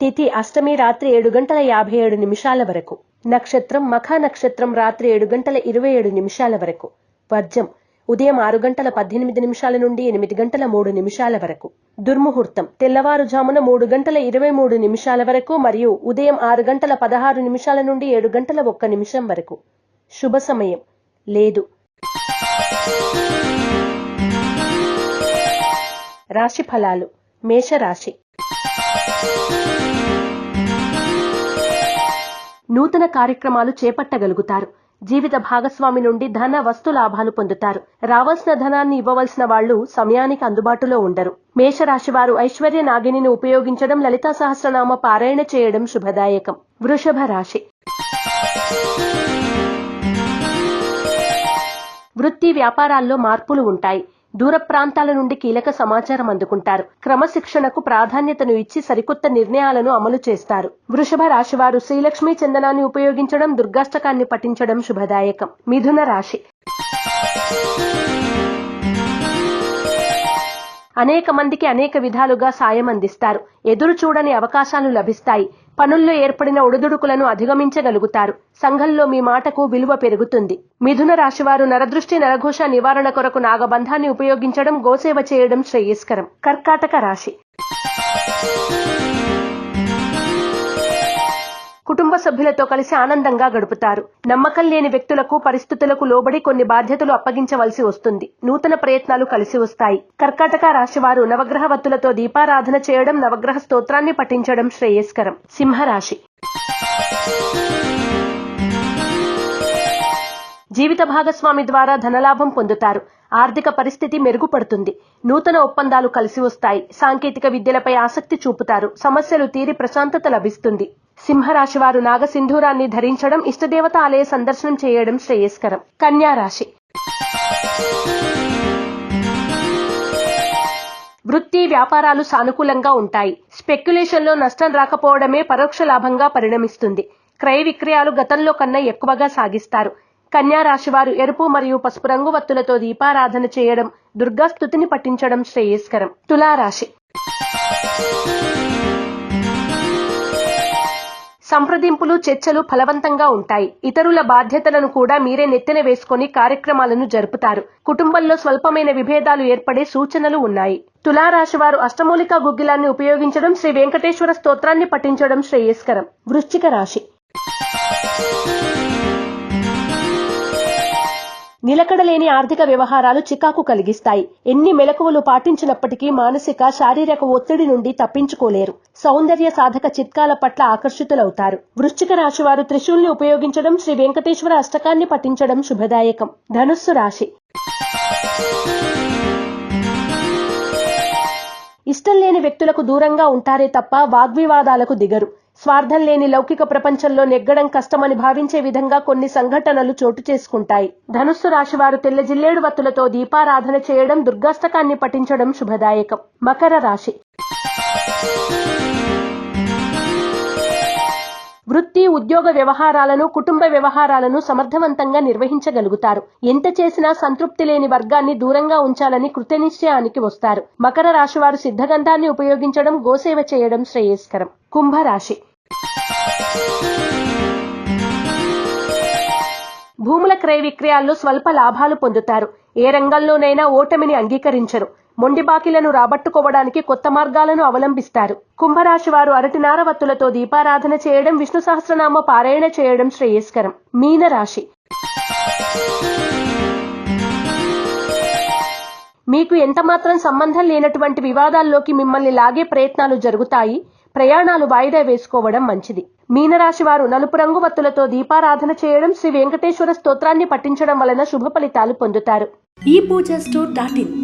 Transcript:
తిథి అష్టమి రాత్రి ఏడు గంటల యాభై ఏడు నిమిషాల వరకు. నక్షత్రం మఖ నక్షత్రం రాత్రి ఏడు గంటల ఇరవై ఏడు నిమిషాల వరకు. వర్జం. ఉదయం ఆరు గంటల పద్దెనిమిది నిమిషాల నుండి ఎనిమిది గంటల మూడు నిమిషాల వరకు. దుర్ముహూర్తం. తెల్లవారుజామున మూడు గంటల ఇరవై మూడు నిమిషాల వరకు మరియు ఉదయం ఆరు గంటల పదహారు నిమిషాల నుండి ఏడు గంటల ఒక్క నిమిషం వరకు. శుభ సమయం. లేదు. రాశి ఫలాలు. మేషరాశి. నూతన కార్యక్రమాలు చేపట్టగలుగుతారు. జీవిత భాగస్వామి నుండి ధన వస్తు లాభాలు పొందుతారు. రావాల్సిన ధనాన్ని ఇవ్వవలసిన వాళ్ళు సమయానికి అందుబాటులో ఉండరు. మేషరాశివారు ఐశ్వర్య నాగిని ఉపయోగించడం లలితా సహస్రనామ పారాయణ చేయడం శుభదాయకం. వృషభ రాశి. వృత్తి వ్యాపారాల్లో మార్పులు ఉంటాయి. దూర ప్రాంతాల నుండి కీలక సమాచారం అందుకుంటారు. క్రమశిక్షణకు ప్రాధాన్యతను ఇచ్చి సరికొత్త నిర్ణయాలను అమలు చేస్తారు. వృషభ రాశివారు శ్రీలక్ష్మీ చందనాన్ని ఉపయోగించడం దుర్గాష్టకాన్ని పఠించడం శుభదాయకం. మిథున రాశి. అనేక మందికి అనేక విధాలుగా సాయం అందిస్తారు. ఎదురు చూడని అవకాశాలు లభిస్తాయి. పనుల్లో ఏర్పడిన ఒడిదుడుకులను అధిగమించగలుగుతారు. సంఘంలో మీ మాటకు విలువ పెరుగుతుంది. మిథున రాశివారు నరదృష్టి నరఘోష నివారణ కొరకు నాగబంధాన్ని ఉపయోగించడం గోసేవ చేయడం శ్రేయస్కరం. కర్కాటక రాశి. కుటుంబ సభ్యులతో కలిసి ఆనందంగా గడుపుతారు. నమ్మకం లేని వ్యక్తులకు పరిస్థితులకు లోబడి కొన్ని బాధ్యతలు అప్పగించవలసి వస్తుంది. నూతన ప్రయత్నాలు కలిసి వస్తాయి. కర్కాటక రాశివారు నవగ్రహ వత్తులతో దీపారాధన చేయడం నవగ్రహ స్తోత్రాన్ని పఠించడం శ్రేయస్కరం. సింహరాశి. జీవిత భాగస్వామి ద్వారా ధనలాభం పొందుతారు. ఆర్థిక పరిస్థితి మెరుగుపడుతుంది. నూతన ఒప్పందాలు కలిసి వస్తాయి. సాంకేతిక విద్యలపై ఆసక్తి చూపుతారు. సమస్యలు తీరి ప్రశాంతత లభిస్తుంది. సింహరాశి వారు నాగసింధూరాన్ని ధరించడం ఇష్టదేవత ఆలయ సందర్శనం చేయడం శ్రేయస్కరం. కన్యా రాశి వృత్తి వ్యాపారాలు సానుకూలంగా ఉంటాయి. స్పెక్యులేషన్లో నష్టం రాకపోవడమే పరోక్ష లాభంగా పరిణమిస్తుంది. క్రయ విక్రయాలు గతంలో కన్నా ఎక్కువగా సాగిస్తారు. కన్యా రాశి వారు ఎరుపు మరియు పసుపు రంగు వత్తులతో దీపారాధన చేయడం దుర్గాస్తుతిని పఠించడం శ్రేయస్కరం. తులారాశి. సంప్రదింపులు చర్చలు ఫలవంతంగా ఉంటాయి. ఇతరుల బాధ్యతలను కూడా మీరే నెత్తిన వేసుకొని కార్యక్రమాలను జరుపుతారు. కుటుంబంలో స్వల్పమైన విభేదాలు ఏర్పడే సూచనలు ఉన్నాయి. తులారాశి వారు అష్టమూలిక గుగ్గిలాన్ని ఉపయోగించడం శ్రీ వెంకటేశ్వర స్తోత్రాన్ని పఠించడం శ్రేయస్కరం. వృశ్చిక రాశి. నిలకడలేని ఆర్థిక వ్యవహారాలు చికాకు కలిగిస్తాయి. ఎన్ని మెలకువలు పాటించినప్పటికీ మానసిక శారీరక ఒత్తిడి నుండి తప్పించుకోలేరు. సౌందర్య సాధక చిట్కాల పట్ల ఆకర్షితులవుతారు. వృశ్చిక రాశి వారు త్రిశూల్ని ఉపయోగించడం శ్రీ వెంకటేశ్వర అష్టకాన్ని పఠించడం శుభదాయకం. ధనుస్సు రాశి. ఇష్టం లేని వ్యక్తులకు దూరంగా ఉంటారే తప్ప వాగ్వివాదాలకు దిగరు. స్వార్థం లేని లౌకిక ప్రపంచంలో నెగ్గడం కష్టమని భావించే విధంగా కొన్ని సంఘటనలు చోటు చేసుకుంటాయి. ధనుస్సు రాశి వారు తెల్ల జిల్లేడు వత్తులతో దీపారాధన చేయడం దుర్గాష్టకాన్ని పఠించడం శుభదాయకం. మకర రాశి వృత్తి ఉద్యోగ వ్యవహారాలను కుటుంబ వ్యవహారాలను సమర్థవంతంగా నిర్వహించగలుగుతారు. ఎంత చేసినా సంతృప్తి లేని వర్గాన్ని దూరంగా ఉంచాలని కృతనిశ్చయానికి వస్తారు. మకర రాశి వారు సిద్ధగంధాన్ని ఉపయోగించడం గోసేవ చేయడం శ్రేయస్కరం. కుంభరాశి. భూముల క్రయ విక్రయాల్లో స్వల్ప లాభాలు పొందుతారు. ఏ రంగంలోనైనా ఓటమిని అంగీకరించరు. మొండి బాకీలను రాబట్టుకోవడానికి కొత్త మార్గాలను అవలంబిస్తారు. కుంభరాశి వారు అరటినార వత్తులతో దీపారాధన చేయడం విష్ణు సహస్రనామ పారాయణ చేయడం శ్రేయస్కరం. మీనరాశి. మీకు ఎంతమాత్రం సంబంధం లేనటువంటి వివాదాల్లోకి మిమ్మల్ని లాగే ప్రయత్నాలు జరుగుతాయి. ప్రయాణాలు వాయిదా వేసుకోవడం మంచిది. మీనరాశి వారు నలుపు రంగు వత్తులతో దీపారాధన చేయడం శ్రీ వెంకటేశ్వర స్తోత్రాన్ని పఠించడం వలన శుభ ఫలితాలు పొందుతారు. ఈ పూజ స్టోర్ డాట్ ఇన్.